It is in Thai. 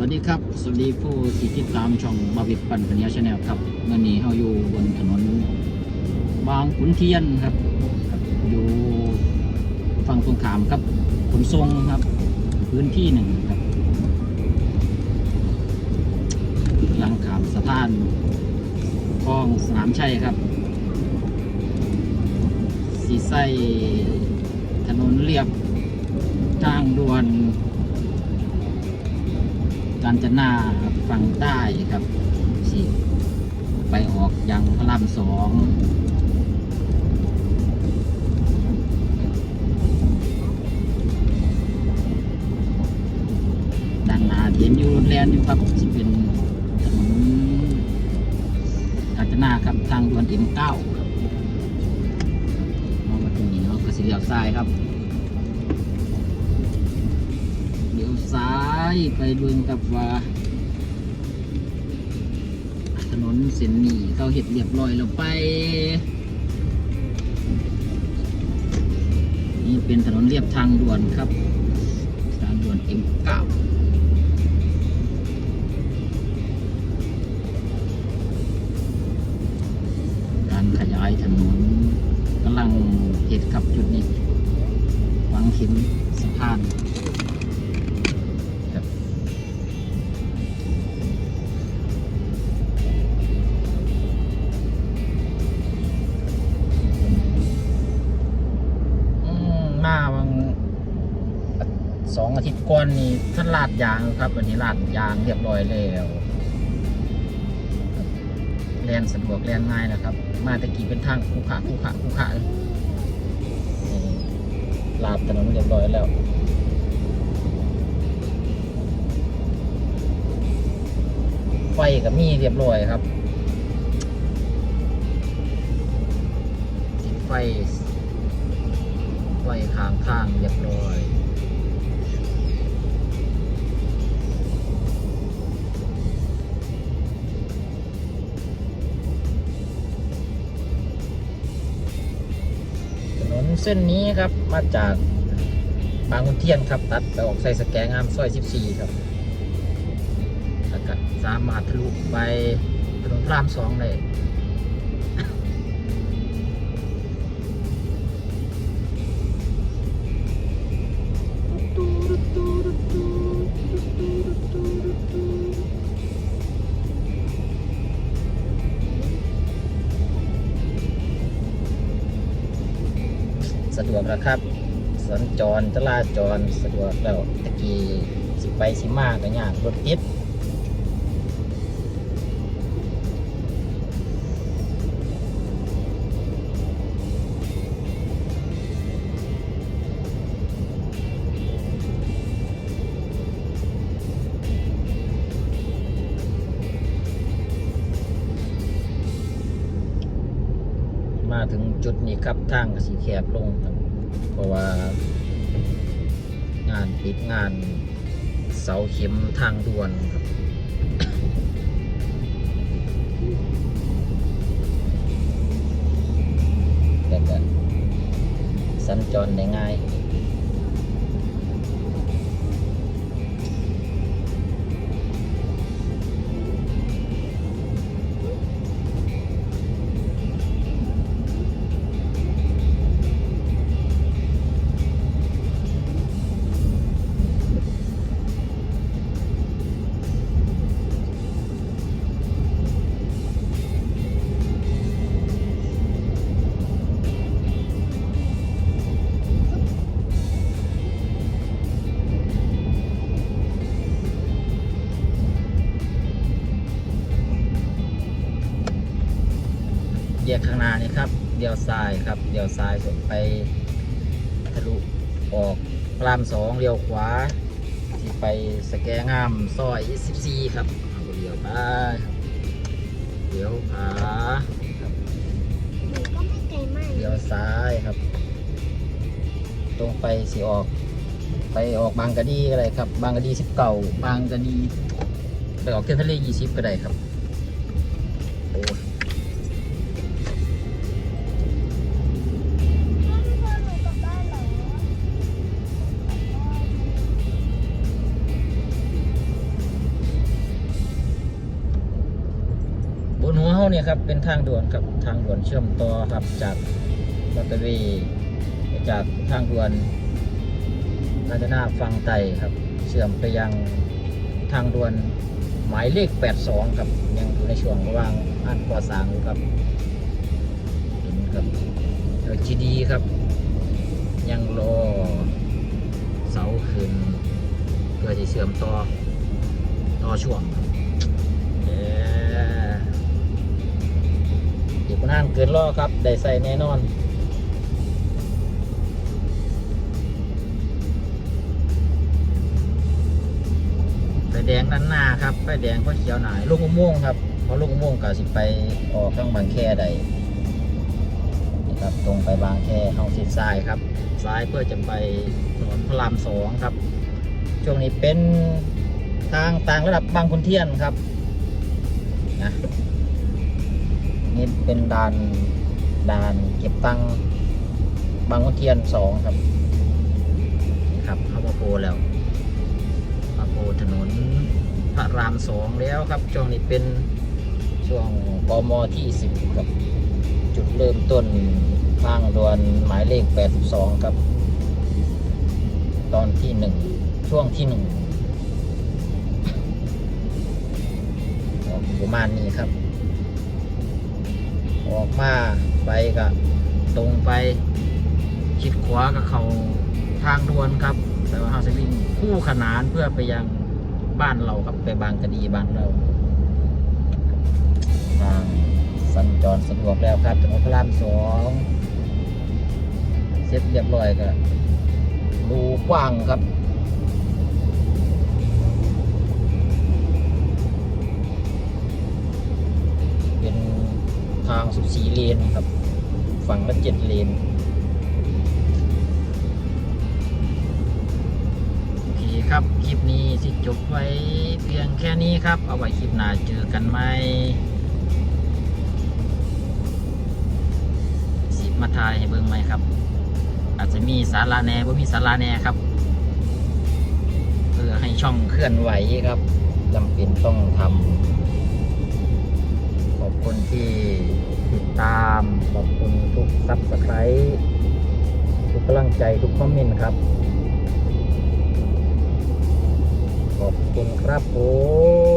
วัสดีครับ สวัสดีผู้ที่ติดตามช่องบาวิดปันปัญญาชาแนลครับเมื่อนี้เราอยู่บนถนนบางขุนเทียนครับครับ อยู่ฝั่งตรงขามครับขนส่งครับ พื้นที่หนึ่งครับหลังขามสะพานคลองสนามชัยครับ สีไส้ถนนเรียบทางด่วน กาญจนาฝั่งใต้ครับสิไปออกยังพระรามสองด้านหน้าเห็นอยู่รถแลนอยู่ครับที่เป็นถนนกาญจนาครับทางด่วนเอ็มเก้าครับมองมาตรงนี้เนาะก็สิเลี้ยวซ้ายครับ ไปเบิ่งกับว่าถนนเส้นนี้เขาเห็ดเรียบร้อยแล้วไป นี่เป็นถนนเรียบทางด่วนครับ ทางด่วน M9 การขยายถนนกำลังเห็ดกับจุดนี้วังเข็ม องอาทิตย์ก่อนนี่ท่านลาดยางครับวันนี้ลาดยางเรียบร้อยแล้วครับแลนสะดวกแลนง่ายนะครับ มาตะกี้เป็นทางคูขะคูขะคูขะลาดถนนเรียบร้อยแล้วไฟกับมีเรียบร้อยครับติดไฟไฟข้างข้างเรียบร้อย ส้นนี้ครับมาจากบางขุนเทียนครับ ตัดไปออกใส่สแกงงามซอย 14 ครับแล้วก็สามารถทะลุไปถนนพระรามสองเล ดวกแล้วครับสัญจรจราจรสะดวกแล้วตะกี้สิไปสิมาก็ยากรถติด ถึงจุดนี้ครับทางสีแคบลงครับ เพราะว่า งานปิดงานเสาเข็มทางด่วนครับแต่ก็สัญจรได้ง่าย กข้างหน้านี่ครับเลี้ยวซ้ายครับเลี้ยวซ้ายสุดไปทะลุออกพรามสองเลี้ยวขวาที่ไปสแกงามซอย14ครับเอาเลี้ยวไปครับเลี้ยวขวาครับมันก็ไม่ไกลมาเลี้ยวซ้ายครับ ตรงไปสิออก ไปออกบางกะดีก็ได้ครับ บางกะดีสิบเก่าบางกะดีไปออกเทียนทะเลยี่สิบก็ได้ครับ เนี่ยครับเป็นทางด่วนครับทางด่วนเชื่อมต่อครับจากมอเตอร์เวย์จากทางด่วนนาจนาฟังไตครับ เชื่อมไปยังทางด่วนหมายเลข 82 ครับ ยังอยู่ในช่วงระหว่างอันก่อสร้างอยู่ครับเห็นครับเอจีดีครับ ยังรอเสาขึ้นเพื่อจะเชื่อมต่อต่อช่วงครับานเกินรอครับ ได้ใส่แน่นอนไฟแดงด้านหน้าครับไฟแดงก็เขียวหนาลูกมะม่วงครับเพราะลูกมะม่วงก็สิไปออกทางบางแคใดนี่ครับตรงไปบางแคเข้าทิศซ้ายครับ ซ้ายเพื่อจะไปถนนพระรามสองครับ ช่วงนี้เป็นทางต่างระดับบางขุนเทียนครับนะ นี่เป็นด่านด่านเก็บตังค์บางขุนเทียนสองครับ ครับเข้ามาโพแล้วมาโพถนนพระรามสองแล้วครับ ช่วงนี้เป็นช่วงกมที่สิบครับจุดเริ่มต้นทางด่วนหมายเลข 82 ครับ ตอนที่หนึ่งช่วงที่หนึ่งประมาณนี้ครับ ออกมาไปกับตรงไปชิดขวากับเขาทางด่วนครับ แต่ว่าเราจะวิ่งคู่ขนานเพื่อไปยังบ้านเราครับไปบางกะดีบ้านเราทางสัญจรสะดวกแล้วครับถนนพระรามสองเสร็จเรียบร้อยก็ดูกว้างครับ ทาง 14 เลนครับ ฝั่งละ7เลนโอเคครับ คลิปนี้สิจบไว้เพียงแค่นี้ครับ เอาไว้คลิปหน้าเจอกันไหมสิมาทายให้เบิ่งไหมครับ อาจจะมีสาราแน่บ่มีสาราแน่ครับ เพื่อให้ช่องเคลื่อนไหวครับจำเป็นต้องทำ อบคุณที่ติดตาม ขอบคุณทุกซับสไครต์ทุกกำลังใจทุกคอมเมนต์ครับ ขอบคุณครับผม